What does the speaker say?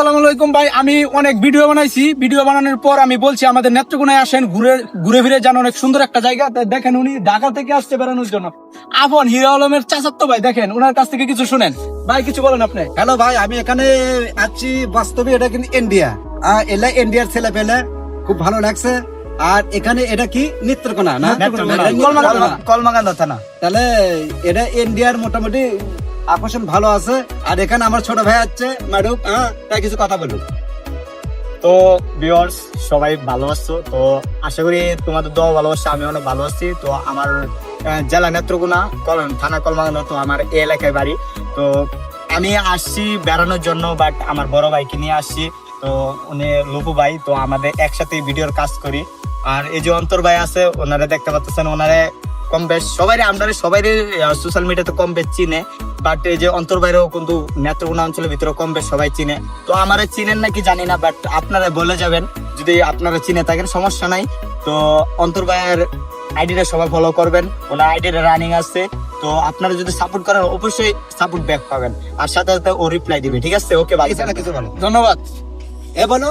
আসসালামু আলাইকুম ভাই আমি অনেক ভিডিও বানাইছি। ভিডিও বানানোর পর আমি বলছি আমাদের নেত্রকোনায় আসেন ঘুরে ঘুরে ফিরে যান অনেক সুন্দর একটা জায়গা। দেখেন উনি ঢাকা থেকে আসছে বেড়ানোর জন্য। আপন হিরো আলমের চাচাত্ত ভাই দেখেন ওনার কাছ থেকে কিছু শুনেন। ভাই কিছু বলেন আপনি। হ্যালো ভাই আমি এখানে আছি বাস্তবে এটা কিন্তু ইন্ডিয়া আর এলা ইন্ডিয়ার ছেলে পেলে খুব ভালো লাগছে। আর এখানে এটা কি? নেত্রকোনা না। কলমাকান্দা থানা। তাহলে এটা ইন্ডিয়ার মোটামুটি আকর্ষণ ভালো আছে? আর এখানে আমার ছোট ভাই আছে ম্যাডাম হ্যাঁ? তাই কিছু কথা বলুন তো ভিউয়ার্স সবাই ভালো আছো? তো আশা করি তোমাদের দোয়া ভালোবাসা, আমি অনেক ভালো আছি। তো আমার জেলা নেত্রকোনা থানা কলমাগানো, তো আমার এই এলাকায় বাড়ি। তো আমি আসছি বেড়ানোর জন্য বাট আমার বড় ভাইকে নিয়ে আসছি। তো উনি লুপু ভাই, তো আমাদের একসাথে ভিডিওর কাজ করি। আর এই যে অন্তর ভাই আছে, ওনারা দেখতে পাচ্ছেন, ওনারা কম বেশ সবাই আমরা সবাই সোশ্যাল মিডিয়াতে কম বেশ চিনে। বাট এই যে অন্তর বাইরেও কিন্তু নেত্রকোনা অঞ্চলের ভিতরে কম বেশ সবাই চিনে। তো আমারে চিনেন নাকি জানি না বাট আপনারা বলে যাবেন। যদি আপনারা চিনে থাকেন সমস্যা নাই। তো অন্তর ভাইয়ের আইডিটা সবাই ফলো করবেন। ওনার আইডিটা রানিং আছে। তো আপনারা যদি সাপোর্ট করেন অবশ্যই সাপোর্ট ব্যাক পাবেন। আর সাথে সাথে ও রিপ্লাই দিবে। ঠিক আছে? ওকে ভাই ধন্যবাদ। এ বলো।